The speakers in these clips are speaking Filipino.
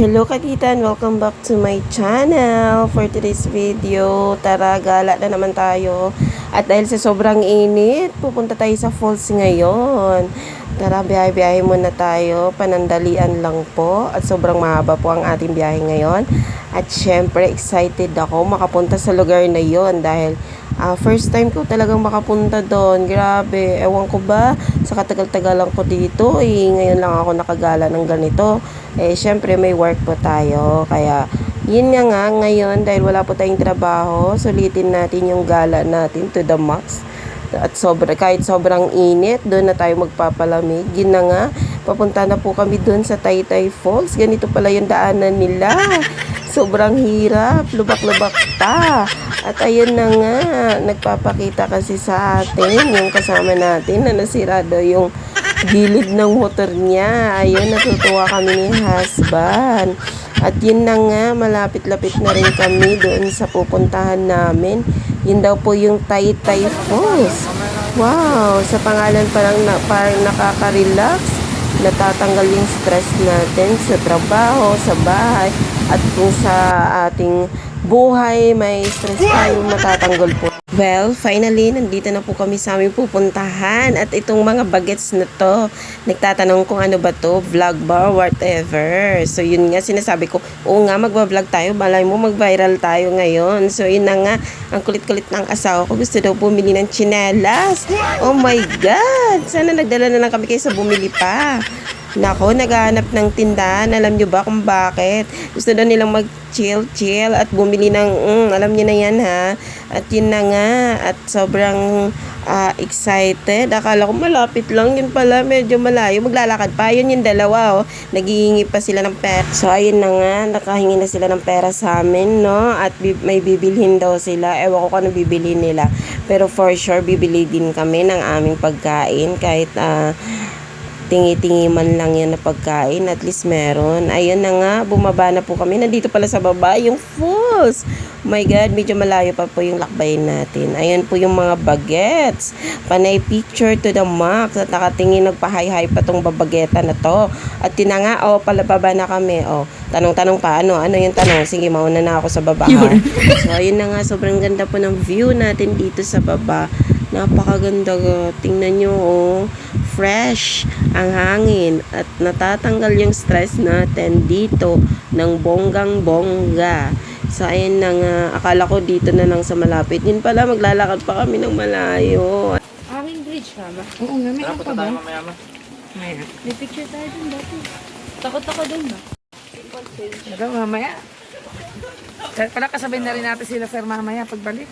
Hello kagitan! Welcome back to my channel for today's video. Tara, gala na naman tayo. At dahil sa sobrang init, pupunta tayo sa falls ngayon. Tara, biyahe-biyahe muna tayo. Panandalian lang po. At sobrang mahaba po ang ating biyahe ngayon. At syempre, excited ako makapunta sa lugar na yon dahil ah, first time ko talagang makapunta doon. Grabe, ewan ko ba sa katagal-tagalan ko dito. Eh, ngayon lang ako nakagala ng ganito. Eh, syempre may work po tayo. Kaya, yun nga nga, ngayon, dahil wala po tayong trabaho, sulitin natin yung gala natin to the max. At sobra, kahit sobrang init, doon na tayo magpapalamig. Yun na nga, papunta na po kami doon sa Taytay Falls. Ganito pala yung daanan nila. Sobrang hirap, lubak-lubak pa. At ayun na nga, nagpapakita kasi sa atin, yung kasama natin na nasira daw yung gilid ng motor niya. Ayun, natutuwa kami ni husband. At yun na nga, malapit-lapit na rin kami doon sa pupuntahan namin. Yun daw po yung Taytay Falls. Wow, sa pangalan parang, na, parang nakaka-relax. Natatanggal yung stress natin sa trabaho, sa bahay, at kung sa ating buhay may stress tayo matatanggal po. Well, finally, nandito na po kami sa aming pupuntahan. At itong mga bagets na to, nagtatanong kung ano ba to, vlog ba or whatever. So, yun nga, sinasabi ko, oo nga, magbablog tayo. Malay mo, mag-viral tayo ngayon. So, yun na nga, ang kulit-kulit ng asawa ko. Gusto daw bumili ng chinelas. Oh my God! Sana nagdala na lang kami kayo sa bumili pa. Nako, naghahanap ng tindahan. Alam nyo ba kung bakit? Gusto daw nilang mag-chill-chill at bumili ng, mm, alam nyo na yan ha. At yun na nga, at sobrang ah, excited. Akala ko malapit lang, yun pala medyo malayo. Maglalakad pa, yun yung dalawa oh. Naghihingi pa sila ng pera. So ayun na nga, nakahingi na sila ng pera sa amin, no? At bi- may bibilhin daw sila. Ewan ko kung ano bibili nila. Pero for sure, bibili din kami ng aming pagkain kahit ah, tingi-tingi man lang yan na pagkain, at least meron. Ayun na nga, bumaba na po kami. Nandito pala sa baba, yung falls. Oh my God, medyo malayo pa po yung lakbayin natin. Ayun po yung mga bagets. Panay picture to the max. At nakatingin, nagpa-high-high pa tong babageta na to. At yun na nga, oh, palababa na kami. Oh, tanong-tanong pa, ano, ano yung tanong? Sige, mauna na ako sa baba. ha? So, ayun na nga, sobrang ganda po ng view natin dito sa baba. Napakaganda. ga. Tingnan nyo, oh. Fresh ang hangin at natatanggal yung stress natin dito ng bonggang bongga. So, ayun na nga. Akala ko dito na lang sa malapit. Yun pala, maglalakad pa kami ng malayo. Aming bridge ka ba? Oo nga, may pa ba? Maya. May picture tayo dun dati. Takot ako dun ba? Ito, mamaya. Pala kasabay na rin natin sila sir mamaya pagbalik.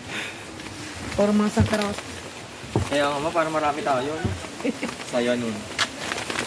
Puro mga Santa Rosa. Kaya nga ma, para marami tayo. No? Saya nun.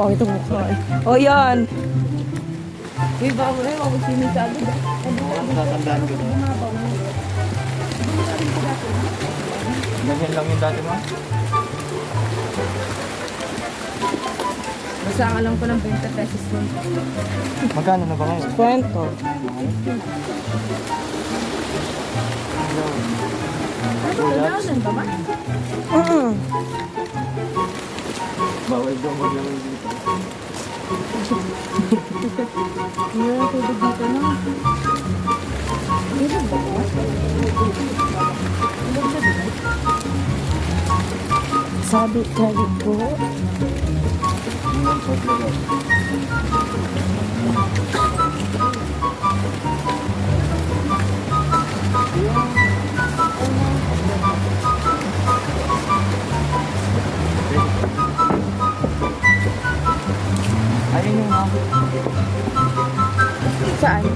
Pangit ang mukha eh. O yan! Uy, baka mo rin ako sinisado ba? Tatandaan ko. Ganyan lang yung dati mo? Basta ang alam ko ng 20 pesos nun. Magkano na ba ngayon? Kwento. Ano ba ba? Mm. Bawal daw maglawin dito. Wala tubig dito na. Ilog ba ba? Sabi kali ko. Yung paglagaw. Ayun Saan?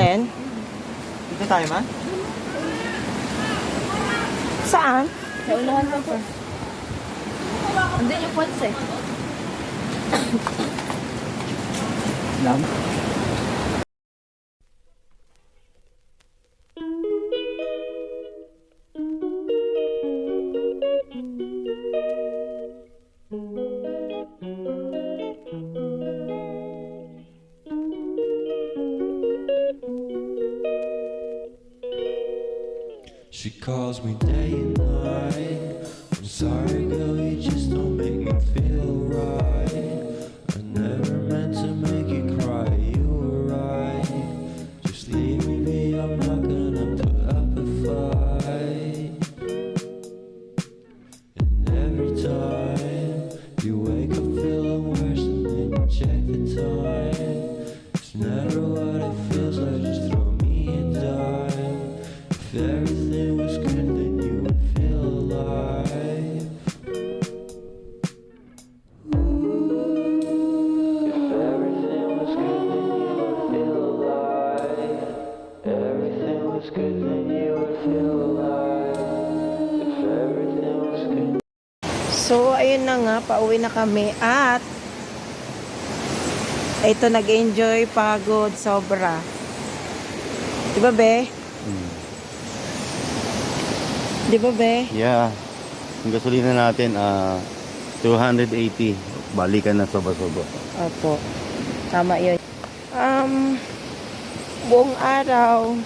Ayan. Dito tayo ma? Saan? Sa unahan pa po. Andun yung pots eh. Lam. She calls me day and night. I'm sorry, girl, you just don't make me feel right. I never meant to make you cry, you were right. Just leave me be, I'm not gonna put up a fight. And every time you wake up feeling worse, and then you check the time. It's never what it feels like, just throw me a dime. If everything na nga, pauwi na kami at ito nag-enjoy, pagod, sobra. Diba, be? Diba, be? Yeah. Ang gasolina natin, ah 280. Balikan na soba-soba. Opo. Tama yun. Um, buong araw,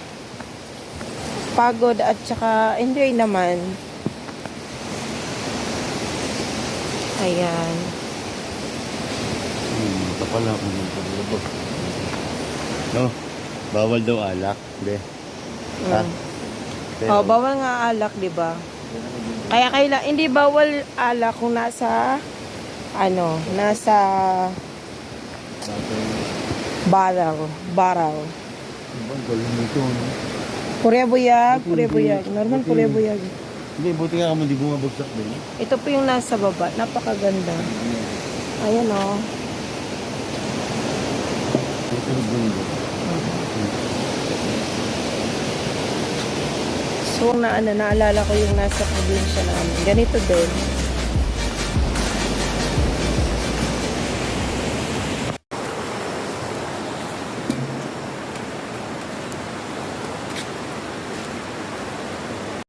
pagod at saka enjoy naman. Ayan. Hmm, ito pala kung paglabog. No, bawal daw alak. Hindi. Ha? Mm. Pero, Oh, bawal nga alak, 'di ba? Kaya kaila hindi bawal alak kung nasa ano, nasa barrel, barrel. Ang galing nito, no? Purya buyag, purya buyag. Normal purya buyag. Hindi, buti nga kamo di bumabagsak din. Ito po yung nasa baba, napakaganda. Ayan oh. Ito yung bundo. So, na, ano, naalala ko yung nasa probinsya namin. Ganito din.